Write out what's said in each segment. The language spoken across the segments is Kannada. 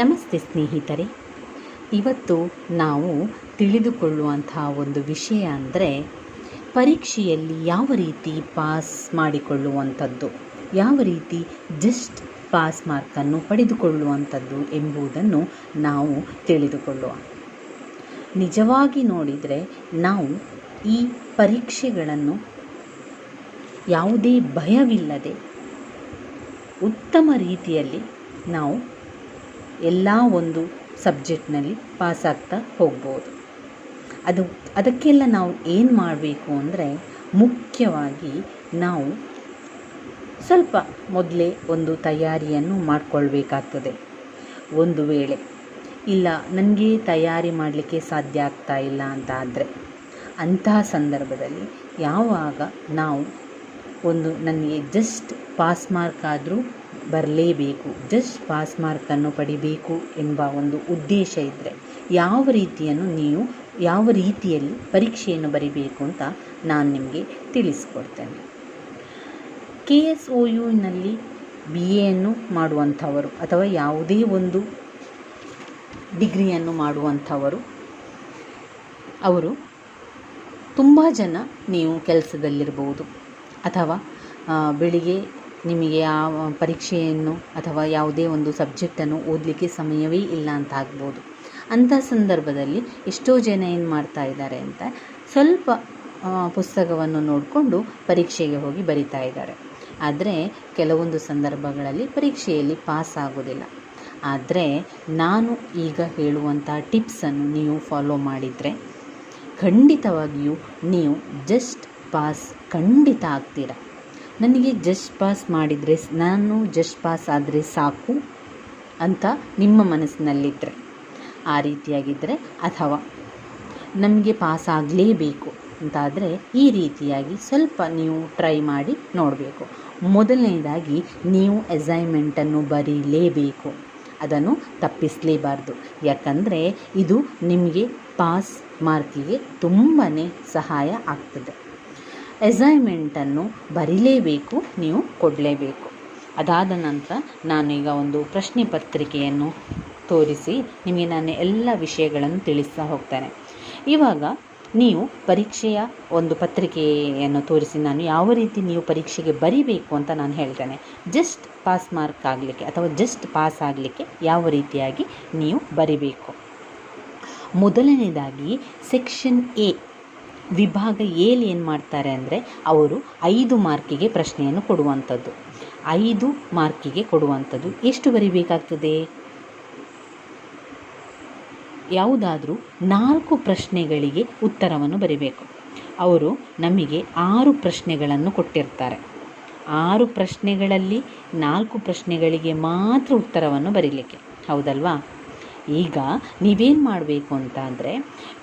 ನಮಸ್ತೆ ಸ್ನೇಹಿತರೆ. ಇವತ್ತು ನಾವು ತಿಳಿದುಕೊಳ್ಳುವಂತಹ ಒಂದು ವಿಷಯ ಅಂದರೆ ಪರೀಕ್ಷೆಯಲ್ಲಿ ಯಾವ ರೀತಿ ಪಾಸ್ ಮಾಡಿಕೊಳ್ಳುವಂಥದ್ದು, ಯಾವ ರೀತಿ ಜಸ್ಟ್ ಪಾಸ್ ಮಾರ್ಕನ್ನು ಪಡೆದುಕೊಳ್ಳುವಂಥದ್ದು ಎಂಬುದನ್ನು ನಾವು ತಿಳಿದುಕೊಳ್ಳುವ. ನಿಜವಾಗಿ ನೋಡಿದರೆ ನಾವು ಈ ಪರೀಕ್ಷೆಗಳನ್ನು ಯಾವುದೇ ಭಯವಿಲ್ಲದೆ ಉತ್ತಮ ರೀತಿಯಲ್ಲಿ ನಾವು ಎಲ್ಲ ಒಂದು ಸಬ್ಜೆಕ್ಟ್ನಲ್ಲಿ ಪಾಸಾಗ್ತಾ ಹೋಗ್ಬೋದು. ಅದು, ಅದಕ್ಕೆಲ್ಲ ನಾವು ಏನು ಮಾಡಬೇಕು ಅಂದರೆ ಮುಖ್ಯವಾಗಿ ನಾವು ಸ್ವಲ್ಪ ಮೊದಲೇ ಒಂದು ತಯಾರಿಯನ್ನು ಮಾಡಿಕೊಳ್ಬೇಕಾಗ್ತದೆ. ಒಂದು ವೇಳೆ ಇಲ್ಲ ನನಗೆ ತಯಾರಿ ಮಾಡಲಿಕ್ಕೆ ಸಾಧ್ಯ ಆಗ್ತಾ ಇಲ್ಲ ಅಂತ ಆದರೆ ಅಂತಹ ಸಂದರ್ಭದಲ್ಲಿ ಯಾವಾಗ ನಾವು ಒಂದು ನನಗೆ ಜಸ್ಟ್ ಪಾಸ್ ಮಾರ್ಕ್ ಆದರೂ ಬರಲೇಬೇಕು. ಜಸ್ಟ್ ಪಾಸ್ ಮಾರ್ಕನ್ನು ಪಡಿಬೇಕು ಎಂಬ ಒಂದು ಉದ್ದೇಶ ಇದ್ದರೆ ಯಾವ ರೀತಿಯನ್ನು ನೀವು ಯಾವ ರೀತಿಯಲ್ಲಿ ಪರೀಕ್ಷೆಯನ್ನು ಬರಿಬೇಕು ಅಂತ ನಾನು ನಿಮಗೆ ತಿಳಿಸ್ಕೊಡ್ತೇನೆ. ಕೆ ಎಸ್ ಒ ಯುನಲ್ಲಿ ಬಿ ಎಯನ್ನು ಮಾಡುವಂಥವರು ಅಥವಾ ಯಾವುದೇ ಒಂದು ಡಿಗ್ರಿಯನ್ನು ಮಾಡುವಂಥವರು, ಅವರು ತುಂಬ ಜನ ನೀವು ಕೆಲಸದಲ್ಲಿರ್ಬೋದು ಅಥವಾ ಬೆಳಿಗ್ಗೆ ನಿಮಗೆ ಆ ಪರೀಕ್ಷೆಯನ್ನು ಅಥವಾ ಯಾವುದೇ ಒಂದು ಸಬ್ಜೆಕ್ಟನ್ನು ಓದಲಿಕ್ಕೆ ಸಮಯವೇ ಇಲ್ಲ ಅಂತ ಆಗ್ಬೋದು. ಅಂಥ ಸಂದರ್ಭದಲ್ಲಿ ಎಷ್ಟೋ ಜನ ಏನು ಮಾಡ್ತಾ ಇದ್ದಾರೆ ಅಂತ ಸ್ವಲ್ಪ ಪುಸ್ತಕವನ್ನು ನೋಡಿಕೊಂಡು ಪರೀಕ್ಷೆಗೆ ಹೋಗಿ ಬರಿತಾ ಇದ್ದಾರೆ. ಆದರೆ ಕೆಲವೊಂದು ಸಂದರ್ಭಗಳಲ್ಲಿ ಪರೀಕ್ಷೆಯಲ್ಲಿ ಪಾಸ್ ಆಗೋದಿಲ್ಲ ಆದರೆ ನಾನು ಈಗ ಹೇಳುವಂಥ ಟಿಪ್ಸನ್ನು ನೀವು ಫಾಲೋ ಮಾಡಿದರೆ ಖಂಡಿತವಾಗಿಯೂ ನೀವು ಜಸ್ಟ್ ಪಾಸ್ ಖಂಡಿತ ಆಗ್ತೀರ. ನನಗೆ ಜಸ್ಟ್ ಪಾಸ್ ಮಾಡಿದರೆ ನಾನು ಜಸ್ಟ್ ಪಾಸ್ ಆದರೆ ಸಾಕು ಅಂತ ನಿಮ್ಮ ಮನಸ್ಸಿನಲ್ಲಿದ್ದರೆ ಆ ರೀತಿಯಾಗಿದ್ದರೆ ಅಥವಾ ನಮಗೆ ಪಾಸ್ ಆಗಲೇಬೇಕು ಅಂತಾದರೆ ಈ ರೀತಿಯಾಗಿ ಸ್ವಲ್ಪ ನೀವು ಟ್ರೈ ಮಾಡಿ ನೋಡಬೇಕು. ಮೊದಲನೇದಾಗಿ ನೀವು ಅಸೈನ್ಮೆಂಟನ್ನು ಬರೀಲೇಬೇಕು. ಅದನ್ನು ತಪ್ಪಿಸಲೇಬಾರ್ದು. ಯಾಕಂದರೆ ಇದು ನಿಮಗೆ ಪಾಸ್ ಮಾರ್ಕಿಗೆ ತುಂಬಾ ಸಹಾಯ ಆಗ್ತದೆ. ಅಸೈನ್ಮೆಂಟನ್ನು ಬರೀಲೇಬೇಕು, ನೀವು ಕೊಡಲೇಬೇಕು. ಅದಾದ ನಂತರ ನಾನೀಗ ಒಂದು ಪ್ರಶ್ನೆ ಪತ್ರಿಕೆಯನ್ನು ತೋರಿಸಿ ನಿಮಗೆ ನಾನು ಎಲ್ಲ ವಿಷಯಗಳನ್ನು ತಿಳಿಸ್ತಾ ಹೋಗ್ತೇನೆ. ಇವಾಗ ನೀವು ಪರೀಕ್ಷೆಯ ಒಂದು ಪತ್ರಿಕೆಯನ್ನು ತೋರಿಸಿ ನಾನು ಯಾವ ರೀತಿ ನೀವು ಪರೀಕ್ಷೆಗೆ ಬರಿಬೇಕು ಅಂತ ನಾನು ಹೇಳ್ತೇನೆ. ಜಸ್ಟ್ ಪಾಸ್ ಮಾರ್ಕ್ ಆಗಲಿಕ್ಕೆ ಅಥವಾ ಜಸ್ಟ್ ಪಾಸ್ ಆಗಲಿಕ್ಕೆ ಯಾವ ರೀತಿಯಾಗಿ ನೀವು ಬರಿಬೇಕು. ಮೊದಲನೇದಾಗಿ ಸೆಕ್ಷನ್ ಎ ವಿಭಾಗ ಎಲ್ಲಿ ಏನು ಮಾಡ್ತಾರೆ ಅಂದರೆ ಅವರು ಐದು ಮಾರ್ಕಿಗೆ ಪ್ರಶ್ನೆಯನ್ನು ಕೊಡುವಂಥದ್ದು. ಐದು ಮಾರ್ಕಿಗೆ ಕೊಡುವಂಥದ್ದು. ಎಷ್ಟು ಬರಿಬೇಕಾಗ್ತದೆ? ಯಾವುದಾದರೂ ನಾಲ್ಕು ಪ್ರಶ್ನೆಗಳಿಗೆ ಉತ್ತರವನ್ನು ಬರಿಬೇಕು. ಅವರು ನಮಗೆ ಆರು ಪ್ರಶ್ನೆಗಳನ್ನು ಕೊಟ್ಟಿರ್ತಾರೆ. ಆರು ಪ್ರಶ್ನೆಗಳಲ್ಲಿ ನಾಲ್ಕು ಪ್ರಶ್ನೆಗಳಿಗೆ ಮಾತ್ರ ಉತ್ತರವನ್ನು ಬರೀಲಿಕ್ಕೆ. ಹೌದಲ್ವಾ? ಈಗ ನೀವೇನು ಮಾಡಬೇಕು ಅಂತ ಅಂದರೆ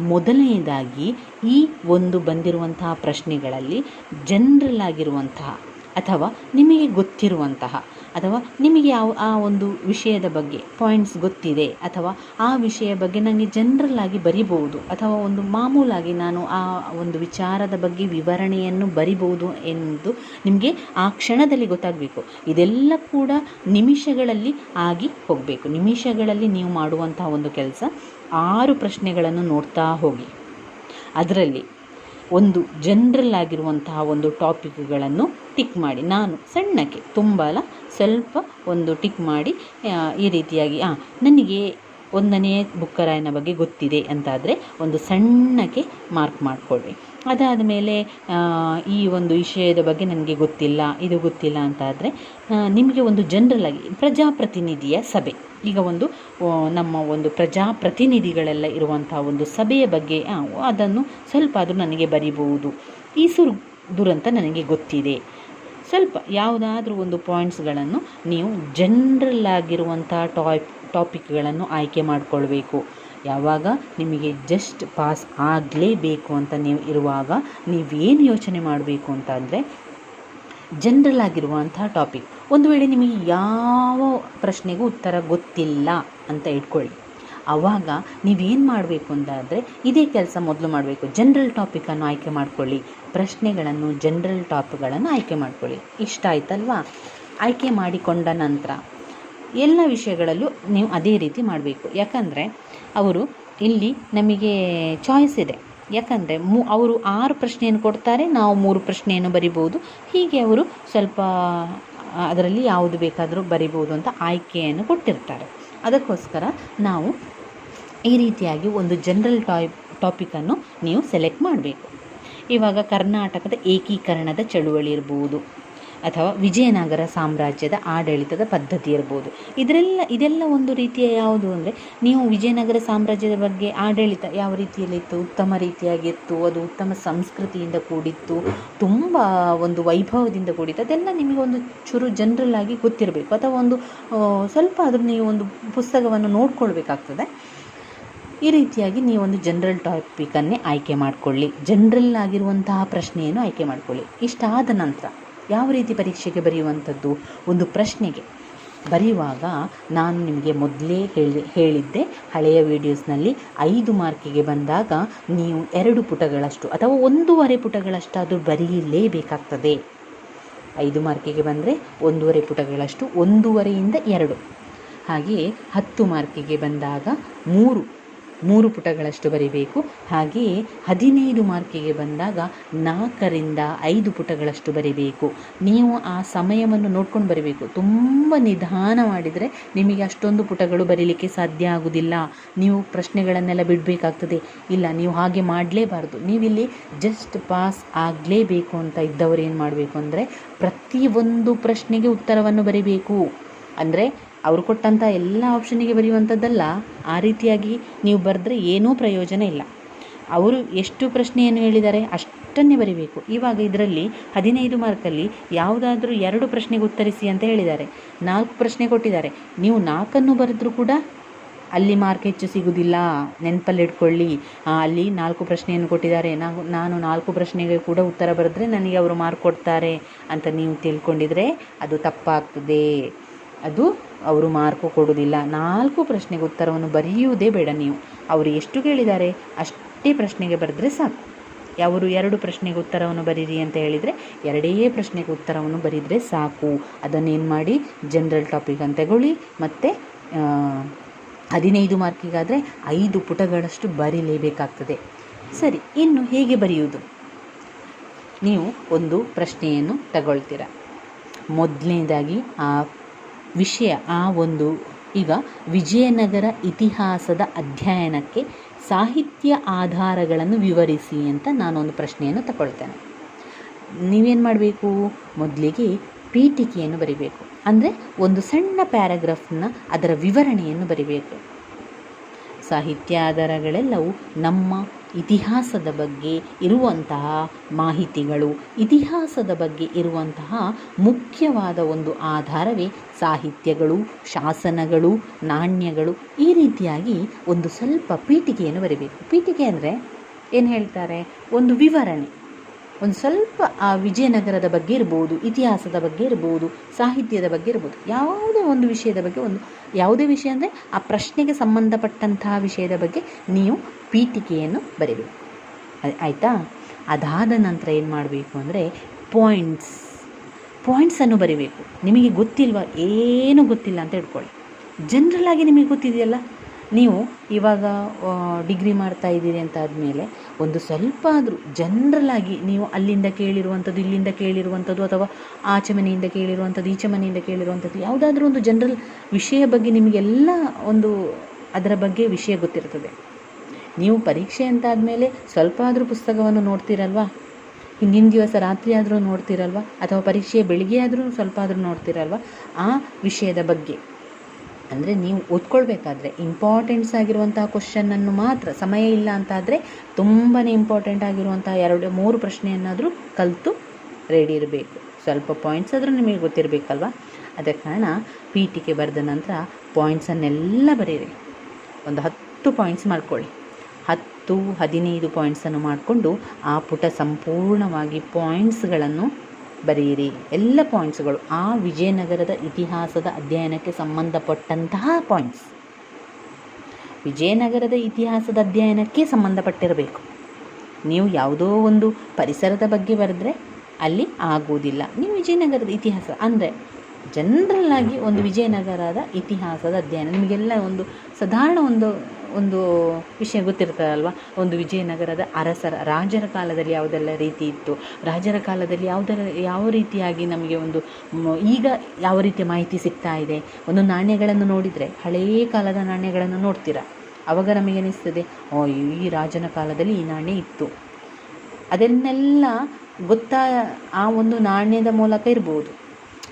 ಮೊದಲನೇದಾಗಿ ಈ ಒಂದು ಬಂದಿರುವಂತಹ ಪ್ರಶ್ನೆಗಳಲ್ಲಿ ಜನರಲ್ ಆಗಿರುವಂತಹ ಅಥವಾ ನಿಮಗೆ ಗೊತ್ತಿರುವಂತಹ ಅಥವಾ ನಿಮಗೆ ಯಾವ, ಆ ಒಂದು ವಿಷಯದ ಬಗ್ಗೆ ಪಾಯಿಂಟ್ಸ್ ಗೊತ್ತಿದೆ, ಅಥವಾ ಆ ವಿಷಯ ಬಗ್ಗೆ ನನಗೆ ಜನರಲ್ ಆಗಿ ಬರಿಬೋದು ಅಥವಾ ಒಂದು ಮಾಮೂಲಾಗಿ ನಾನು ಆ ಒಂದು ವಿಚಾರದ ಬಗ್ಗೆ ವಿವರಣೆಯನ್ನು ಬರಿಬಹುದು ಎಂದು ನಿಮಗೆ ಆ ಕ್ಷಣದಲ್ಲಿ ಗೊತ್ತಾಗಬೇಕು. ಇದೆಲ್ಲ ಕೂಡ ನಿಮಿಷಗಳಲ್ಲಿ ಆಗಿ ಹೋಗಬೇಕು. ನಿಮಿಷಗಳಲ್ಲಿ ನೀವು ಮಾಡುವಂತಹ ಒಂದು ಕೆಲಸ ಆರು ಪ್ರಶ್ನೆಗಳನ್ನು ನೋಡ್ತಾ ಹೋಗಿ. ಅದರಲ್ಲಿ ಒಂದು ಜನರಲ್ ಆಗಿರುವಂತಹ ಒಂದು ಟಾಪಿಕ್ಗಳನ್ನು ಟಿಕ್ ಮಾಡಿ. ನಾನು ಸಣ್ಣಕ್ಕೆ ತುಂಬ ಅಲ್ಲ ಸ್ವಲ್ಪ ಒಂದು ಟಿಕ್ ಮಾಡಿ ಈ ರೀತಿಯಾಗಿ ನನಗೆ ಒಂದನೇ ಬುಕ್ಕರಾಯನ ಬಗ್ಗೆ ಗೊತ್ತಿದೆ ಅಂತಾದರೆ ಒಂದು ಸಣ್ಣಕ್ಕೆ ಮಾರ್ಕ್ ಮಾಡಿಕೊಳ್ಳಿ ಅದಾದ ಮೇಲೆ ಈ ಒಂದು ವಿಷಯದ ಬಗ್ಗೆ ನನಗೆ ಗೊತ್ತಿಲ್ಲ, ಇದು ಗೊತ್ತಿಲ್ಲ ಅಂತಾದರೆ ನಿಮಗೆ ಒಂದು ಜನರಲ್ ಪ್ರಜಾಪ್ರತಿನಿಧಿಯ ಸಭೆ. ಈಗ ಒಂದು ನಮ್ಮ ಒಂದು ಪ್ರಜಾಪ್ರತಿನಿಧಿಗಳೆಲ್ಲ ಇರುವಂಥ ಒಂದು ಸಭೆಯ ಬಗ್ಗೆ ಅದನ್ನು ಸ್ವಲ್ಪ ಅದು ನನಗೆ ಬರಿಬಹುದು. ಈ ಸುರು ದುರಂತ ನನಗೆ ಗೊತ್ತಿದೆ. ಸ್ವಲ್ಪ ಯಾವುದಾದ್ರೂ ಒಂದು ಪಾಯಿಂಟ್ಸ್ಗಳನ್ನು ನೀವು ಜನರಲ್ ಆಗಿರುವಂಥ ಟಾಪ್ ಟಾಪಿಕ್ಗಳನ್ನು ಆಯ್ಕೆ ಮಾಡಿಕೊಳ್ಬೇಕು. ಯಾವಾಗ ನಿಮಗೆ ಜಸ್ಟ್ ಪಾಸ್ ಆಗಲೇಬೇಕು ಅಂತ ನೀವು ಇರುವಾಗ ನೀವೇನು ಯೋಚನೆ ಮಾಡಬೇಕು ಅಂತ ಅಂದರೆ ಜನರಲ್ ಆಗಿರುವಂತಹ ಟಾಪಿಕ್ ಒಂದು ವೇಳೆ ನಿಮಗೆ ಯಾವ ಪ್ರಶ್ನೆಗೂ ಉತ್ತರ ಗೊತ್ತಿಲ್ಲ ಅಂತ ಇಟ್ಕೊಳ್ಳಿ. ಆವಾಗ ನೀವೇನು ಮಾಡಬೇಕು ಅಂತಾದರೆ ಇದೇ ಕೆಲಸ ಮೊದಲು ಮಾಡಬೇಕು. ಜನರಲ್ ಟಾಪಿಕನ್ನು ಆಯ್ಕೆ ಮಾಡಿಕೊಳ್ಳಿ. ಪ್ರಶ್ನೆಗಳನ್ನು ಜನರಲ್ ಟಾಪಿಕ್ಗಳನ್ನು ಆಯ್ಕೆ ಮಾಡಿಕೊಳ್ಳಿ. ಇಷ್ಟ ಆಯ್ತಲ್ವಾ? ಆಯ್ಕೆ ಮಾಡಿಕೊಂಡ ನಂತರ ಎಲ್ಲ ವಿಷಯಗಳಲ್ಲೂ ನೀವು ಅದೇ ರೀತಿ ಮಾಡಬೇಕು. ಯಾಕಂದರೆ ಅವರು ಇಲ್ಲಿ ನಮಗೆ ಚಾಯ್ಸ್ ಇದೆ. ಯಾಕಂದರೆ ಮೂ, ಅವರು ಆರು ಪ್ರಶ್ನೆಯನ್ನು ಕೊಡ್ತಾರೆ, ನಾವು ಮೂರು ಪ್ರಶ್ನೆಯನ್ನು ಬರಿಬೋದು ಹೀಗೆ ಅವರು ಸ್ವಲ್ಪ, ಅದರಲ್ಲಿ ಯಾವುದು ಬೇಕಾದರೂ ಬರಿಬೋದು ಅಂತ ಆಯ್ಕೆಯನ್ನು ಕೊಟ್ಟಿರ್ತಾರೆ. ಅದಕ್ಕೋಸ್ಕರ ನಾವು ಈ ರೀತಿಯಾಗಿ ಒಂದು ಜನರಲ್ ಟಾಯ್ ಟಾಪಿಕನ್ನು ನೀವು ಸೆಲೆಕ್ಟ್ ಮಾಡಬೇಕು. ಇವಾಗ ಕರ್ನಾಟಕದ ಏಕೀಕರಣದ ಚಳುವಳಿ ಇರ್ಬೋದು. ಅಥವಾ ವಿಜಯನಗರ ಸಾಮ್ರಾಜ್ಯದ ಆಡಳಿತದ ಪದ್ಧತಿ ಇರ್ಬೋದು. ಇದರೆಲ್ಲ, ಇದೆಲ್ಲ ಒಂದು ರೀತಿಯ ಯಾವುದು ಅಂದರೆ, ನೀವು ವಿಜಯನಗರ ಸಾಮ್ರಾಜ್ಯದ ಬಗ್ಗೆ ಆಡಳಿತ ಯಾವ ರೀತಿಯಲ್ಲಿತ್ತು? ಉತ್ತಮ ರೀತಿಯಾಗಿತ್ತು, ಅದು ಉತ್ತಮ ಸಂಸ್ಕೃತಿಯಿಂದ ಕೂಡಿತ್ತು, ತುಂಬ ಒಂದು ವೈಭವದಿಂದ ಕೂಡಿತ್ತು, ಅದೆಲ್ಲ ನಿಮಗೆ ಒಂದು ಚೂರು ಜನರಲ್ ಆಗಿ ಗೊತ್ತಿರಬೇಕು. ಅಥವಾ ಒಂದು ಸ್ವಲ್ಪ ಆದರೂ ನೀವು ಒಂದು ಪುಸ್ತಕವನ್ನು ನೋಡ್ಕೊಳ್ಬೇಕಾಗ್ತದೆ. ಈ ರೀತಿಯಾಗಿ ನೀವೊಂದು ಜನರಲ್ ಟಾಪಿಕನ್ನೇ ಆಯ್ಕೆ ಮಾಡಿಕೊಳ್ಳಿ. ಜನರಲ್ ಆಗಿರುವಂತಹ ಪ್ರಶ್ನೆಯನ್ನು ಆಯ್ಕೆ ಮಾಡಿಕೊಳ್ಳಿ. ಇಷ್ಟಾದ ನಂತರ. ಯಾವ ರೀತಿ ಪರೀಕ್ಷೆಗೆ ಬರೆಯುವಂಥದ್ದು? ಒಂದು ಪ್ರಶ್ನೆಗೆ. ಬರೆಯುವಾಗ ನಾನು ನಿಮಗೆ ಮೊದಲೇ ಹೇಳಿ, ಹೇಳಿದ್ದೆ, ಹಳೆಯ ವೀಡಿಯೋಸ್ನಲ್ಲಿ ಐದು ಮಾರ್ಕಿಗೆ ಬಂದಾಗ ನೀವು ಎರಡು ಪುಟಗಳಷ್ಟು ಅಥವಾ ಒಂದೂವರೆ ಪುಟಗಳಷ್ಟಾದರೂ ಬರೆಯಲೇಬೇಕಾಗ್ತದೆ. ಐದು ಮಾರ್ಕಿಗೆ ಬಂದರೆ ಒಂದೂವರೆ ಪುಟಗಳಷ್ಟು, ಒಂದೂವರೆಯಿಂದ ಎರಡು. ಹಾಗೆಯೇ ಹತ್ತು ಮಾರ್ಕಿಗೆ ಬಂದಾಗ ಮೂರು ಮೂರು ಪುಟಗಳಷ್ಟು ಬರಿಬೇಕು. ಹಾಗೆಯೇ ಹದಿನೈದು ಮಾರ್ಕಿಗೆ ಬಂದಾಗ ನಾಲ್ಕರಿಂದ ಐದು ಪುಟಗಳಷ್ಟು ಬರಿಬೇಕು. ನೀವು ಆ ಸಮಯವನ್ನು ನೋಡ್ಕೊಂಡು ಬರಬೇಕು. ತುಂಬ ನಿಧಾನ ಮಾಡಿದರೆ ನಿಮಗೆ ಅಷ್ಟೊಂದು ಪುಟಗಳು ಬರೀಲಿಕ್ಕೆ ಸಾಧ್ಯ ಆಗುವುದಿಲ್ಲ ನೀವು ಪ್ರಶ್ನೆಗಳನ್ನೆಲ್ಲ ಬಿಡಬೇಕಾಗ್ತದೆ. ಇಲ್ಲ, ನೀವು ಹಾಗೆ ಮಾಡಲೇಬಾರ್ದು. ನೀವಿಲ್ಲಿ ಜಸ್ಟ್ ಪಾಸ್ ಆಗಲೇಬೇಕು ಅಂತ ಇದ್ದವರು ಏನು ಮಾಡಬೇಕು ಅಂದರೆ ಪ್ರತಿಯೊಂದು ಪ್ರಶ್ನೆಗೆ ಉತ್ತರವನ್ನು ಬರಿಬೇಕು. ಅಂದರೆ ಅವರು ಕೊಟ್ಟಂಥ ಎಲ್ಲ ಆಪ್ಷನ್ನಿಗೆ ಬರೆಯುವಂಥದ್ದಲ್ಲ ಆ ರೀತಿಯಾಗಿ ನೀವು ಬರೆದ್ರೆ ಏನೂ ಪ್ರಯೋಜನ ಇಲ್ಲ. ಅವರು ಎಷ್ಟು ಪ್ರಶ್ನೆಯನ್ನು ಹೇಳಿದ್ದಾರೆ ಅಷ್ಟನ್ನೇ ಬರಿಬೇಕು. ಇವಾಗ ಇದರಲ್ಲಿ ಹದಿನೈದು ಮಾರ್ಕಲ್ಲಿ ಯಾವುದಾದ್ರೂ ಎರಡು ಪ್ರಶ್ನೆಗೆ ಉತ್ತರಿಸಿ ಅಂತ ಹೇಳಿದ್ದಾರೆ. ನಾಲ್ಕು ಪ್ರಶ್ನೆ ಕೊಟ್ಟಿದ್ದಾರೆ. ನೀವು ನಾಲ್ಕನ್ನು ಬರೆದ್ರೂ ಕೂಡ ಅಲ್ಲಿ ಮಾರ್ಕ್ ಹೆಚ್ಚು ಸಿಗುವುದಿಲ್ಲ ನೆನಪಲ್ಲಿಟ್ಕೊಳ್ಳಿ ಅಲ್ಲಿ ನಾಲ್ಕು ಪ್ರಶ್ನೆಯನ್ನು ಕೊಟ್ಟಿದ್ದಾರೆ. ನಾವು, ನಾನು ನಾಲ್ಕು ಪ್ರಶ್ನೆಗೆ ಕೂಡ ಉತ್ತರ ಬರೆದ್ರೆ ನನಗೆ ಅವರು ಮಾರ್ಕ್ ಕೊಡ್ತಾರೆ ಅಂತ ನೀವು ತಿಳ್ಕೊಂಡಿದ್ರೆ ಅದು ತಪ್ಪಾಗ್ತದೆ. ಅದು ಅವರು ಮಾರ್ಕು ಕೊಡುವುದಿಲ್ಲ. ನಾಲ್ಕು ಪ್ರಶ್ನೆಗೆ ಉತ್ತರವನ್ನು ಬರೆಯುವುದೇ ಬೇಡ ನೀವು. ಅವರು ಎಷ್ಟು ಕೇಳಿದ್ದಾರೆ? ಅಷ್ಟೇ ಪ್ರಶ್ನೆಗೆ ಬರೆದ್ರೆ ಸಾಕು. ಅವರು ಎರಡು ಪ್ರಶ್ನೆಗೆ ಉತ್ತರವನ್ನು ಬರೀರಿ ಅಂತ ಹೇಳಿದರೆ ಎರಡೇ ಪ್ರಶ್ನೆಗೆ ಉತ್ತರವನ್ನು ಬರೆದರೆ ಸಾಕು. ಅದನ್ನೇನು ಮಾಡಿ? ಜನರಲ್ ಟಾಪಿಕ್ ಅಂತ ತಗೊಳ್ಳಿ. ಮತ್ತು ಹದಿನೈದು ಮಾರ್ಕಿಗಾದರೆ ಐದು ಪುಟಗಳಷ್ಟು ಬರೀಲೇಬೇಕಾಗ್ತದೆ. ಸರಿ, ಇನ್ನು ಹೇಗೆ ಬರೆಯುವುದು? ನೀವು ಒಂದು ಪ್ರಶ್ನೆಯನ್ನು ತಗೊಳ್ತೀರ. ಮೊದಲನೇದಾಗಿ, ಆ ವಿಷಯ ಆ ಒಂದು. ಈಗ ವಿಜಯನಗರ ಇತಿಹಾಸದ ಅಧ್ಯಯನಕ್ಕೆ ಸಾಹಿತ್ಯ ಆಧಾರಗಳನ್ನು ವಿವರಿಸಿ ಅಂತ ನಾನೊಂದು ಪ್ರಶ್ನೆಯನ್ನು ತಗೊಳ್ತೇನೆ. ನೀವೇನು ಮಾಡಬೇಕು? ಮೊದಲಿಗೆ ಪೀಠಿಕೆಯನ್ನು ಬರಿಬೇಕು. ಅಂದರೆ ಒಂದು ಸಣ್ಣ ಪ್ಯಾರಾಗ್ರಾಫ್ನ ಅದರ ವಿವರಣೆಯನ್ನು ಬರಿಬೇಕು. ಸಾಹಿತ್ಯ ಆಧಾರಗಳೆಲ್ಲವೂ ನಮ್ಮ ಇತಿಹಾಸದ ಬಗ್ಗೆ ಇರುವಂತಹ ಮಾಹಿತಿಗಳು, ಇತಿಹಾಸದ ಬಗ್ಗೆ ಇರುವಂತಹ ಮುಖ್ಯವಾದ ಒಂದು ಆಧಾರವೇ ಸಾಹಿತ್ಯಗಳು, ಶಾಸನಗಳು, ನಾಣ್ಯಗಳು ಈ ರೀತಿಯಾಗಿ ಒಂದು ಸ್ವಲ್ಪ ಪೀಠಿಕೆಯನ್ನು ಬರೀಬೇಕು. ಪೀಠಿಕೆ ಅಂದರೆ ಏನು ಹೇಳ್ತಾರೆ? ಒಂದು ವಿವರಣೆ. ಒಂದು ಸ್ವಲ್ಪ, ಆ, ವಿಜಯನಗರದ ಬಗ್ಗೆ ಇರ್ಬೋದು, ಇತಿಹಾಸದ ಬಗ್ಗೆ ಇರ್ಬೋದು, ಸಾಹಿತ್ಯದ ಬಗ್ಗೆ ಇರ್ಬೋದು, ಯಾವುದೇ ಒಂದು ವಿಷಯದ ಬಗ್ಗೆ ಒಂದು, ಯಾವುದೇ ವಿಷಯ ಅಂದರೆ ಆ ಪ್ರಶ್ನೆಗೆ ಸಂಬಂಧಪಟ್ಟಂತಹ ವಿಷಯದ ಬಗ್ಗೆ ನೀವು ಪೀಠಿಕೆಯನ್ನು ಬರೀಬೇಕು. ಆಯ್- ಆಯಿತಾ? ಅದಾದ ನಂತರ ಏನು ಮಾಡಬೇಕು ಅಂದರೆ ಪಾಯಿಂಟ್ಸ್ ಪಾಯಿಂಟ್ಸನ್ನು ಬರಿಬೇಕು. ನಿಮಗೆ ಗೊತ್ತಿಲ್ವ? ಏನೂ ಗೊತ್ತಿಲ್ಲ ಅಂತ ಇಟ್ಕೊಳ್ಳಿ ಜನರಲ್ ಆಗಿ ನಿಮಗೆ ಗೊತ್ತಿದೆಯಲ್ಲ? ನೀವು ಇವಾಗ ಡಿಗ್ರಿ ಮಾಡ್ತಾ ಇದ್ದೀರಿ ಅಂತ ಆದಮೇಲೆ ಒಂದು ಸ್ವಲ್ಪ ಆದರೂ ಜನರಲ್ ಆಗಿ ನೀವು ಅಲ್ಲಿಂದ ಕೇಳಿರುವಂಥದ್ದು, ಇಲ್ಲಿಂದ ಕೇಳಿರುವಂಥದ್ದು ಅಥವಾ ಆಚೆ ಮನೆಯಿಂದ ಕೇಳಿರುವಂಥದ್ದು, ಈಚೆ ಮನೆಯಿಂದ ಕೇಳಿರುವಂಥದ್ದು, ಯಾವುದಾದ್ರೂ ಒಂದು ಜನರಲ್ ವಿಷಯ ಬಗ್ಗೆ ನಿಮಗೆಲ್ಲ ಒಂದು ಅದರ ಬಗ್ಗೆ ವಿಷಯ ಗೊತ್ತಿರ್ತದೆ. ನೀವು ಪರೀಕ್ಷೆ ಅಂತ ಆದಮೇಲೆ ಸ್ವಲ್ಪ ಆದರೂ ಪುಸ್ತಕವನ್ನು ನೋಡ್ತೀರಲ್ವಾ? ಹಿಂದಿನ ದಿವಸ ರಾತ್ರಿ ಆದರೂ ನೋಡ್ತೀರಲ್ವ? ಅಥವಾ ಪರೀಕ್ಷೆಯ ಬೆಳಿಗ್ಗೆ ಆದರೂ ಸ್ವಲ್ಪ ಆದರೂ ನೋಡ್ತೀರಲ್ವ? ಆ ವಿಷಯದ ಬಗ್ಗೆ. ಅಂದರೆ ನೀವು ಓದ್ಕೊಳ್ಬೇಕಾದ್ರೆ ಇಂಪಾರ್ಟೆಂಟ್ಸ್ ಆಗಿರುವಂತಹ ಕ್ವಶನನ್ನು ಮಾತ್ರ, ಸಮಯ ಇಲ್ಲ ಅಂತಾದರೆ ತುಂಬಾ ಇಂಪಾರ್ಟೆಂಟ್ ಆಗಿರುವಂಥ ಎರಡು, ಮೂರು ಪ್ರಶ್ನೆಯನ್ನಾದರೂ ಕಲಿತು ರೆಡಿ ಇರಬೇಕು. ಸ್ವಲ್ಪ ಪಾಯಿಂಟ್ಸ್ ಆದರೂ ನಿಮಗೆ ಗೊತ್ತಿರಬೇಕಲ್ವ? ಅದಕ್ಕೆ ಕಾರಣ ಪೀಟಿಗೆ ಬರೆದ ನಂತರ ಪಾಯಿಂಟ್ಸನ್ನೆಲ್ಲ ಬರೀರಿ. ಒಂದು ಹತ್ತು ಪಾಯಿಂಟ್ಸ್ ಮಾಡ್ಕೊಳ್ಳಿ. ಹತ್ತು, ಹದಿನೈದು ಪಾಯಿಂಟ್ಸನ್ನು ಮಾಡಿಕೊಂಡು ಆ ಪುಟ ಸಂಪೂರ್ಣವಾಗಿ ಪಾಯಿಂಟ್ಸ್ಗಳನ್ನು ಬರೆಯಿರಿ. ಎಲ್ಲ ಪಾಯಿಂಟ್ಸ್ಗಳು ಆ ವಿಜಯನಗರದ ಇತಿಹಾಸದ ಅಧ್ಯಯನಕ್ಕೆ ಸಂಬಂಧಪಟ್ಟಂತಹ ಪಾಯಿಂಟ್ಸ್ ವಿಜಯನಗರದ ಇತಿಹಾಸದ ಅಧ್ಯಯನಕ್ಕೆ ಸಂಬಂಧಪಟ್ಟಿರಬೇಕು. ನೀವು ಯಾವುದೋ ಒಂದು ಪರಿಸರದ ಬಗ್ಗೆ ಬರೆದ್ರೆ ಅಲ್ಲಿ ಆಗುವುದಿಲ್ಲ. ನೀವು ವಿಜಯನಗರದ ಇತಿಹಾಸ ಅಂದರೆ ಜನರಲ್ ಆಗಿ ಒಂದು ವಿಜಯನಗರದ ಇತಿಹಾಸದ ಅಧ್ಯಯನ. ನಿಮಗೆಲ್ಲ ಒಂದು ಸಾಧಾರಣ ಒಂದು ಒಂದು ವಿಷಯ ಗೊತ್ತಿರ್ತದಲ್ವ ಒಂದು ವಿಜಯನಗರದ ಅರಸರ, ರಾಜರ ಕಾಲದಲ್ಲಿ ಯಾವುದೆಲ್ಲ ರೀತಿ ಇತ್ತು? ರಾಜರ ಕಾಲದಲ್ಲಿ ಯಾವುದರ, ಯಾವ ರೀತಿಯಾಗಿ ನಮಗೆ ಒಂದು ಈಗ ಯಾವ ರೀತಿಯ ಮಾಹಿತಿ ಸಿಗ್ತಾ ಇದೆ? ಒಂದು ನಾಣ್ಯಗಳನ್ನು ನೋಡಿದರೆ ಹಳೆಯ ಕಾಲದ ನಾಣ್ಯಗಳನ್ನು ನೋಡ್ತೀರಾ? ಅವಾಗ ನಮಗೆ ಅನಿಸ್ತದೆ ಓ ಈ ರಾಜನ ಕಾಲದಲ್ಲಿ ಈ ನಾಣ್ಯ ಇತ್ತು. ಅದನ್ನೆಲ್ಲ ಗೊತ್ತಾ, ಆ ಒಂದು ನಾಣ್ಯದ ಮೂಲಕ ಇರ್ಬೋದು.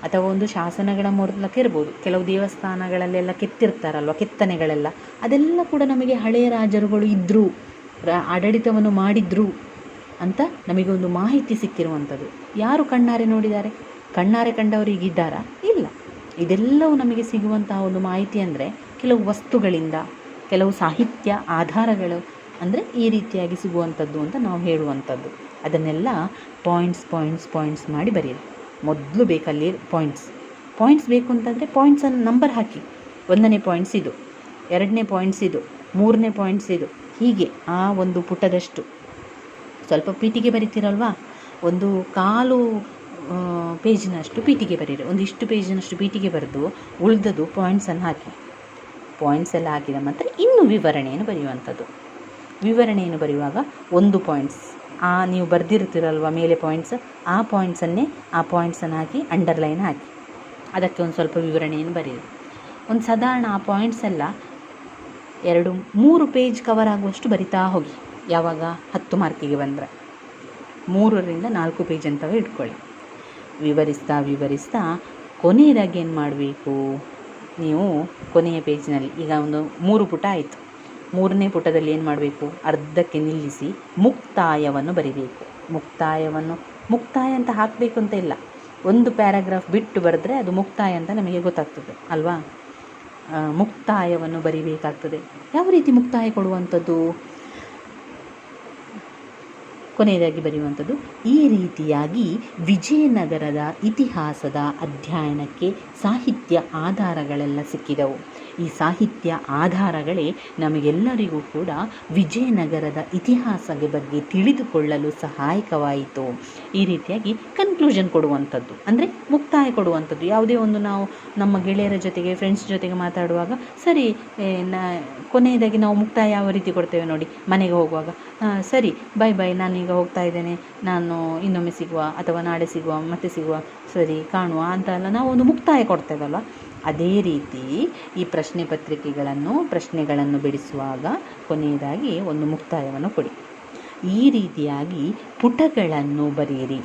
ಅಥವಾ ಒಂದು ಶಾಸನಗಳ ಮೂಲಕ ಇರ್ಬೋದು. ಕೆಲವು ದೇವಸ್ಥಾನಗಳಲ್ಲೆಲ್ಲ ಕೆತ್ತಿರ್ತಾರಲ್ವ, ಕೆತ್ತನೆಗಳೆಲ್ಲ. ಅದೆಲ್ಲ ಕೂಡ ನಮಗೆ ಹಳೆಯ ರಾಜರುಗಳು ಇದ್ದರು ಆಡಳಿತವನ್ನು ಮಾಡಿದ್ರು ಅಂತ ನಮಗೆ ಒಂದು ಮಾಹಿತಿ ಸಿಕ್ಕಿರುವಂಥದ್ದು. ಯಾರು ಕಣ್ಣಾರೆ ನೋಡಿದ್ದಾರೆ? ಕಣ್ಣಾರೆ ಕಂಡವರು ಈಗಿದ್ದಾರಾ? ಇಲ್ಲ. ಇದೆಲ್ಲವೂ ನಮಗೆ ಸಿಗುವಂತಹ ಒಂದು ಮಾಹಿತಿ ಅಂದರೆ ಕೆಲವು ವಸ್ತುಗಳಿಂದ, ಕೆಲವು ಸಾಹಿತ್ಯ ಆಧಾರಗಳು ಅಂದರೆ ಈ ರೀತಿಯಾಗಿ ಸಿಗುವಂಥದ್ದು ಅಂತ ನಾವು ಹೇಳುವಂಥದ್ದು. ಅದನ್ನೆಲ್ಲ ಪಾಯಿಂಟ್ಸ್ ಪಾಯಿಂಟ್ಸ್ ಪಾಯಿಂಟ್ಸ್ ಮಾಡಿ ಬರೆಯಿರಿ. ಮೊದಲು ಬೇಕಲ್ಲಿ ಪಾಯಿಂಟ್ಸ್ ಪಾಯಿಂಟ್ಸ್ ಬೇಕು ಅಂತಂದರೆ ಪಾಯಿಂಟ್ಸನ್ನು ನಂಬರ್ ಹಾಕಿ. ಒಂದನೇ ಪಾಯಿಂಟ್ಸ್ ಇದು, ಎರಡನೇ ಪಾಯಿಂಟ್ಸ್ ಇದು, ಮೂರನೇ ಪಾಯಿಂಟ್ಸ್ ಇದು. ಹೀಗೆ ಆ ಒಂದು ಪುಟದಷ್ಟು. ಸ್ವಲ್ಪ ಪೀಟಿಗೆ ಬರಿತೀರಲ್ವಾ? ಒಂದು ಕಾಲು ಪೇಜಿನಷ್ಟು ಪೀಟಿಗೆ ಬರೀರಿ. ಒಂದು ಇಷ್ಟು ಪೇಜಿನಷ್ಟು ಪೀಟಿಗೆ ಬರೆದು ಉಳಿದದು ಪಾಯಿಂಟ್ಸನ್ನು ಹಾಕಿ. ಪಾಯಿಂಟ್ಸ್ ಎಲ್ಲ ಹಾಕಿದ ನಂತರ ಇನ್ನೂ ವಿವರಣೆಯನ್ನು ಬರೆಯುವಂಥದ್ದು. ವಿವರಣೆಯನ್ನು ಬರೆಯುವಾಗ ಒಂದು ಪಾಯಿಂಟ್ಸ್ ಆ ನೀವು ಬರೆದಿರ್ತೀರಲ್ವ ಮೇಲೆ ಪಾಯಿಂಟ್ಸ್ ಆ ಪಾಯಿಂಟ್ಸನ್ನೇ ಆ ಪಾಯಿಂಟ್ಸನ್ನು ಹಾಕಿ ಅಂಡರ್ಲೈನ್ ಹಾಕಿ. ಅದಕ್ಕೆ ಒಂದು ಸ್ವಲ್ಪ ವಿವರಣೆಯನ್ನು ಬರೆಯಿರಿ ಒಂದು ಸಾಧಾರಣ ಆ ಪಾಯಿಂಟ್ಸ್ ಎಲ್ಲ ಎರಡು, ಮೂರು ಪೇಜ್ ಕವರ್ ಆಗುವಷ್ಟು ಬರಿತಾ ಹೋಗಿ. ಯಾವಾಗ? ಹತ್ತು ಮಾರ್ಕಿಗೆ ಬಂದರೆ. ಮೂರರಿಂದ ನಾಲ್ಕು ಪೇಜ್ ಅಂತವೇ ಇಟ್ಕೊಳ್ಳಿ. ವಿವರಿಸ್ತಾ ವಿವರಿಸ್ತಾ ಕೊನೆಯದಾಗಿ ಏನು ಮಾಡಬೇಕು? ನೀವು ಕೊನೆಯ ಪೇಜ್ನಲ್ಲಿ ಈಗ ಒಂದು ಮೂರು ಪುಟ ಆಯಿತು. ಮೂರನೇ ಪುಟದಲ್ಲಿ ಏನು ಮಾಡಬೇಕು? ಅರ್ಧಕ್ಕೆ ನಿಲ್ಲಿಸಿ ಮುಕ್ತಾಯವನ್ನು ಬರಿಬೇಕು. ಮುಕ್ತಾಯವನ್ನು, ಮುಕ್ತಾಯ ಅಂತ ಹಾಕಬೇಕು ಅಂತ ಇಲ್ಲ. ಒಂದು ಪ್ಯಾರಾಗ್ರಾಫ್ ಬಿಟ್ಟು ಬರೆದ್ರೆ ಅದು ಮುಕ್ತಾಯ ಅಂತ ನಮಗೆ ಗೊತ್ತಾಗ್ತದೆ, ಅಲ್ವಾ? ಮುಕ್ತಾಯವನ್ನು ಬರಿಬೇಕಾಗ್ತದೆ. ಯಾವ ರೀತಿ ಮುಕ್ತಾಯ ಕೊಡುವಂಥದ್ದು? ಕೊನೆಯದಾಗಿ ಬರೆಯುವಂಥದ್ದು ಈ ರೀತಿಯಾಗಿ ವಿಜಯನಗರದ ಇತಿಹಾಸದ ಅಧ್ಯಯನಕ್ಕೆ ಸಾಹಿತ್ಯ ಆಧಾರಗಳೆಲ್ಲ ಸಿಕ್ಕಿದವು. ಈ ಸಾಹಿತ್ಯ ಆಧಾರಗಳೇ ನಮಗೆಲ್ಲರಿಗೂ ಕೂಡ ವಿಜಯನಗರದ ಇತಿಹಾಸದ ಬಗ್ಗೆ ತಿಳಿದುಕೊಳ್ಳಲು ಸಹಾಯಕವಾಯಿತು. ಈ ರೀತಿಯಾಗಿ ಕನ್ಕ್ಲೂಷನ್ ಕೊಡುವಂಥದ್ದು ಅಂದರೆ ಮುಕ್ತಾಯ ಕೊಡುವಂಥದ್ದು. ಯಾವುದೇ ಒಂದು ನಾವು ನಮ್ಮ ಗೆಳೆಯರ ಜೊತೆಗೆ ಫ್ರೆಂಡ್ಸ್ ಜೊತೆಗೆ ಮಾತಾಡುವಾಗ ಸರಿ ನ ಕೊನೆಯದಾಗಿ ನಾವು ಮುಕ್ತಾಯ ಯಾವ ರೀತಿ ಕೊಡ್ತೇವೆ ನೋಡಿ. ಮನೆಗೆ ಹೋಗುವಾಗ "ಆ, ಸರಿ ಬೈ ಬೈ ನಾನೀಗ ಹೋಗ್ತಾ ಇದ್ದೇನೆ. ನಾನು ಇನ್ನೊಮ್ಮೆ ಸಿಗುವ ಅಥವಾ ನಾಳೆ ಸಿಗುವ, ಮತ್ತೆ ಸಿಗುವ ಸರಿ ಕಾಣುವ ಅಂತ ಎಲ್ಲ ನಾವು ಒಂದು ಮುಕ್ತಾಯ ಕೊಡ್ತೇವಲ್ಲ ಅದೇ ರೀತಿ ಈ ಪ್ರಶ್ನೆ ಪತ್ರಿಕೆಗಳನ್ನು, ಪ್ರಶ್ನೆಗಳನ್ನು ಬಿಡಿಸುವಾಗ ಕೊನೆಯದಾಗಿ ಒಂದು ಮುಕ್ತಾಯವನ್ನು ಕೊಡಿ. ಈ ರೀತಿಯಾಗಿ ಪುಟಗಳನ್ನು ಬರೆಯಿರಿ.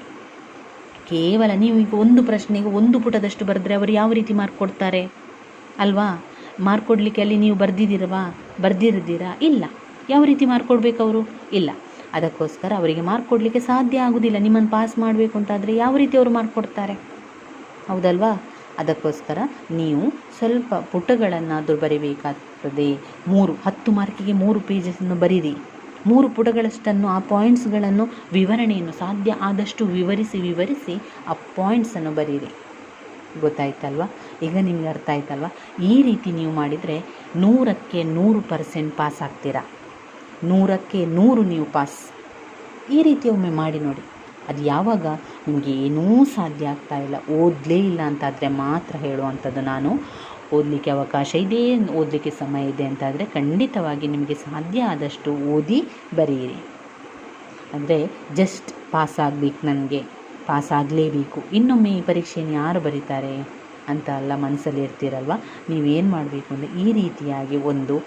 ಕೇವಲ ನೀವು ಈಗ ಒಂದು ಪ್ರಶ್ನೆಗೆ ಒಂದು ಪುಟದಷ್ಟು ಬರೆದ್ರೆ ಅವರು ಯಾವ ರೀತಿ ಮಾರ್ಕ್ ಕೊಡ್ತಾರೆ? ಅಲ್ವಾ? ಮಾರ್ಕ್ ಕೊಡಲಿಕ್ಕೆ ಅಲ್ಲಿ ನೀವು ಬರೆದಿದ್ದೀರವಾ ಬರೆದಿರ್ದಿರಾ? ಇಲ್ಲ. ಯಾವ ರೀತಿ ಮಾರ್ಕ್ ಕೊಡಬೇಕು ಅವರು? ಇಲ್ಲ. ಅದಕ್ಕೋಸ್ಕರ ಅವರಿಗೆ ಮಾರ್ಕ್ ಕೊಡಲಿಕ್ಕೆ ಸಾಧ್ಯ ಆಗೋದಿಲ್ಲ. ನಿಮ್ಮನ್ನು ಪಾಸ್ ಮಾಡಬೇಕು ಅಂತಾದರೆ ಯಾವ ರೀತಿ ಅವರು ಮಾರ್ಕ್ ಕೊಡ್ತಾರೆ? ಹೌದಲ್ವಾ? ಅದಕ್ಕೋಸ್ಕರ ನೀವು ಸ್ವಲ್ಪ ಪುಟಗಳನ್ನಾದರೂ ಬರೀಬೇಕಾಗ್ತದೆ. ಮೂರು, ಹತ್ತು ಮಾರ್ಕಿಗೆ ಮೂರು ಪೇಜಸನ್ನು ಬರೀರಿ. ಮೂರು ಪುಟಗಳಷ್ಟನ್ನು, ಆ ಪಾಯಿಂಟ್ಸ್ಗಳನ್ನು ವಿವರಣೆಯನ್ನು, ಸಾಧ್ಯ ಆದಷ್ಟು ವಿವರಿಸಿ ವಿವರಿಸಿ, ಆ ಪಾಯಿಂಟ್ಸನ್ನು ಬರೀರಿ. ಗೊತ್ತಾಯ್ತಲ್ವಾ? ಈಗ ನಿಮ್ಗೆ ಅರ್ಥ ಆಯ್ತಲ್ವಾ? ಈ ರೀತಿ ನೀವು ಮಾಡಿದರೆ ನೂರಕ್ಕೆ ನೂರು ಪರ್ಸೆಂಟ್ ಪಾಸ್ ಆಗ್ತೀರಾ? ನೂರಕ್ಕೆ ನೂರು ನೀವು ಪಾಸ್. ಈ ರೀತಿ ಒಮ್ಮೆ ಮಾಡಿ ನೋಡಿ. ಅದು ಯಾವಾಗ? ನಿಮಗೆ ಏನೂ ಸಾಧ್ಯ ಆಗ್ತಾ ಇಲ್ಲ. ಓದಲೇ ಇಲ್ಲ ಅಂತಾದರೆ ಮಾತ್ರ ಹೇಳುವಂಥದ್ದು ನಾನು. ಓದಲಿಕ್ಕೆ ಅವಕಾಶ ಇದೆ, ಓದಲಿಕ್ಕೆ ಸಮಯ ಇದೆ ಅಂತಾದರೆ ಖಂಡಿತವಾಗಿ ನಿಮಗೆ ಸಾಧ್ಯ ಆದಷ್ಟು ಓದಿ ಬರೆಯಿರಿ. ಅಂದರೆ ಜಸ್ಟ್ ಪಾಸ್ ಆಗಬೇಕು ನನಗೆ, ಪಾಸ್ ಆಗಲೇಬೇಕು. ಇನ್ನೊಮ್ಮೆ ಈ ಪರೀಕ್ಷೆಯನ್ನು ಯಾರು ಬರೀತಾರೆ ಅಂತ ಎಲ್ಲ ಮನಸ್ಸಲ್ಲಿ ಇರ್ತೀರಲ್ವ? ನೀವೇನು ಮಾಡಬೇಕು ಅಂದರೆ ಈ ರೀತಿಯಾಗಿ ಒಂದು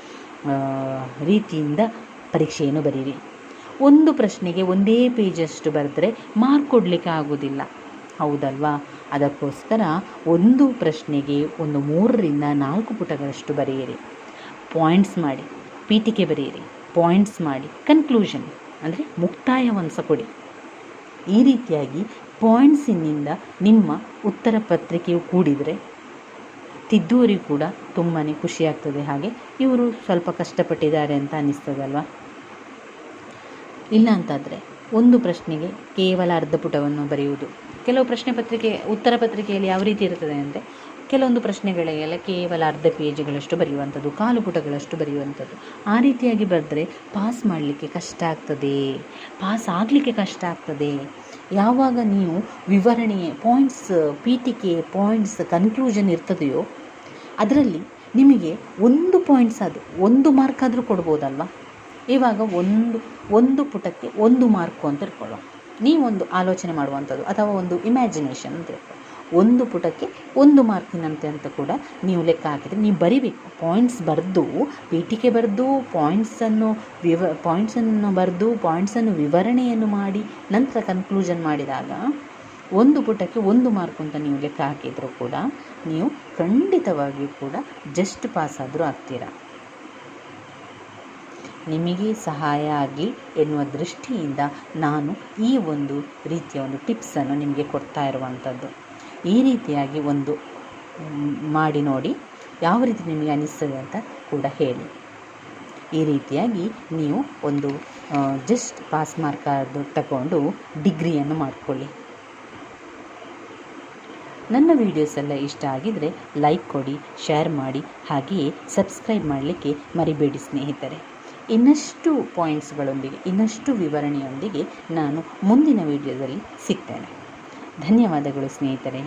ರೀತಿಯಿಂದ ಪರೀಕ್ಷೆಯನ್ನು ಬರೀರಿ. ಒಂದು ಪ್ರಶ್ನೆಗೆ ಒಂದೇ ಪೇಜಷ್ಟು ಬರೆದ್ರೆ ಮಾರ್ಕ್ ಕೊಡಲಿಕ್ಕೆ ಆಗೋದಿಲ್ಲ. ಹೌದಲ್ವಾ? ಅದಕ್ಕೋಸ್ಕರ ಒಂದು ಪ್ರಶ್ನೆಗೆ ಒಂದು ಮೂರರಿಂದ ನಾಲ್ಕು ಪುಟಗಳಷ್ಟು ಬರೆಯಿರಿ. ಪಾಯಿಂಟ್ಸ್ ಮಾಡಿ, ಪೀಠಿಕೆ ಬರೆಯಿರಿ. ಪಾಯಿಂಟ್ಸ್ ಮಾಡಿ, ಕನ್ಕ್ಲೂಷನ್ ಅಂದರೆ ಮುಕ್ತಾಯವನ್ನು ಸಹ ಕೊಡಿ. ಈ ರೀತಿಯಾಗಿ ಪಾಯಿಂಟ್ಸಿನಿಂದ ನಿಮ್ಮ ಉತ್ತರ ಪತ್ರಿಕೆಯು ಕೂಡಿದರೆ ತಿದ್ದುವರಿಗೂ ಕೂಡ ತುಂಬಾ ಖುಷಿಯಾಗ್ತದೆ. ಹಾಗೆ ಇವರು ಸ್ವಲ್ಪ ಕಷ್ಟಪಟ್ಟಿದ್ದಾರೆ ಅಂತ ಅನ್ನಿಸ್ತದಲ್ವ? ಇಲ್ಲ ಅಂತಾದರೆ ಒಂದು ಪ್ರಶ್ನೆಗೆ ಕೇವಲ ಅರ್ಧ ಪುಟವನ್ನು ಬರೆಯುವುದು. ಕೆಲವು ಪ್ರಶ್ನೆ ಪತ್ರಿಕೆ, ಉತ್ತರ ಪತ್ರಿಕೆಯಲ್ಲಿ ಯಾವ ರೀತಿ ಇರ್ತದೆ ಅಂದರೆ ಕೆಲವೊಂದು ಪ್ರಶ್ನೆಗಳಿಗೆಲ್ಲ ಕೇವಲ ಅರ್ಧ ಪೇಜ್ಗಳಷ್ಟು ಬರೆಯುವಂಥದ್ದು, ಕಾಲು ಪುಟಗಳಷ್ಟು ಬರೆಯುವಂಥದ್ದು. ಆ ರೀತಿಯಾಗಿ ಬರೆದ್ರೆ ಪಾಸ್ ಮಾಡಲಿಕ್ಕೆ ಕಷ್ಟ ಆಗ್ತದೆ. ಪಾಸ್ ಆಗಲಿಕ್ಕೆ ಕಷ್ಟ ಆಗ್ತದೆ. ಯಾವಾಗ ನೀವು ವಿವರಣೆ ಪಾಯಿಂಟ್ಸ್ ಪೀಠಿಕೆ ಪಾಯಿಂಟ್ಸ್ ಕನ್ಕ್ಲೂಷನ್ ಇರ್ತದೆಯೋ ಅದರಲ್ಲಿ ನಿಮಗೆ ಒಂದು ಪಾಯಿಂಟ್ಸ್ ಅದು ಒಂದು ಮಾರ್ಕ್ ಆದರೂ ಕೊಡ್ಬೋದಲ್ವ? ಇವಾಗ ಒಂದು ಒಂದು ಪುಟಕ್ಕೆ ಒಂದು ಮಾರ್ಕು ಅಂತ ಇಟ್ಕೊಳ್ಳೋ. ನೀವೊಂದು ಆಲೋಚನೆ ಮಾಡುವಂಥದ್ದು, ಅಥವಾ ಒಂದು ಇಮ್ಯಾಜಿನೇಷನ್ ಅಂತ ಇಟ್ಕೊಳ್ಳಿ. ಒಂದು ಪುಟಕ್ಕೆ ಒಂದು ಮಾರ್ಕಿನಂತೆ ಅಂತ ಕೂಡ ನೀವು ಲೆಕ್ಕ ಹಾಕಿದರೆ, ನೀವು ಬರಿಬೇಕು. ಪಾಯಿಂಟ್ಸ್ ಬರೆದು, ಪೀಠಿಕೆ ಬರೆದು ಪಾಯಿಂಟ್ಸನ್ನು ವಿವ ಪಾಯಿಂಟ್ಸನ್ನು ಬರೆದು ಪಾಯಿಂಟ್ಸನ್ನು ವಿವರಣೆಯನ್ನು ಮಾಡಿ, ನಂತರ ಕನ್ಕ್ಲೂಷನ್ ಮಾಡಿದಾಗ, ಒಂದು ಪುಟಕ್ಕೆ ಒಂದು ಮಾರ್ಕ್ ಅಂತ ನೀವು ಲೆಕ್ಕ ಹಾಕಿದರೂ ಕೂಡ, ನೀವು ಖಂಡಿತವಾಗಿಯೂ ಕೂಡ ಜಸ್ಟ್ ಪಾಸ್ ಆದರೂ ಆಗ್ತೀರಾ? ನಿಮಗೆ ಸಹಾಯ ಆಗಲಿ ಎನ್ನುವ ದೃಷ್ಟಿಯಿಂದ ನಾನು ಈ ಒಂದು ರೀತಿಯ ಒಂದು ಟಿಪ್ಸನ್ನು ನಿಮಗೆ ಕೊಡ್ತಾ ಇರುವಂಥದ್ದು. ಈ ರೀತಿಯಾಗಿ ಒಂದು ಮಾಡಿ ನೋಡಿ ಯಾವ ರೀತಿ ನಿಮಗೆ ಅನಿಸ್ತದೆ ಅಂತ ಕೂಡ ಹೇಳಿ. ಈ ರೀತಿಯಾಗಿ ನೀವು ಒಂದು ಜಸ್ಟ್ ಪಾಸ್ ಮಾರ್ಕ್ ತಗೊಂಡು ಡಿಗ್ರಿಯನ್ನು ಮಾಡಿಕೊಳ್ಳಿ. ನನ್ನ ವೀಡಿಯೋಸ್ ಎಲ್ಲ ಇಷ್ಟ ಆಗಿದರೆ ಲೈಕ್ ಕೊಡಿ ಶೇರ್ ಮಾಡಿ, ಹಾಗೆಯೇ ಸಬ್ಸ್ಕ್ರೈಬ್ ಮಾಡಲಿಕ್ಕೆ ಮರಿಬೇಡಿ ಸ್ನೇಹಿತರೆ. ಇನ್ನಷ್ಟು ಪಾಯಿಂಟ್ಸ್ಗಳೊಂದಿಗೆ ಇನ್ನಷ್ಟು ವಿವರಣೆಯೊಂದಿಗೆ ನಾನು ಮುಂದಿನ ವಿಡಿಯೋದಲ್ಲಿ ಸಿಗ್ತೇನೆ. ಧನ್ಯವಾದಗಳು ಸ್ನೇಹಿತರೆ.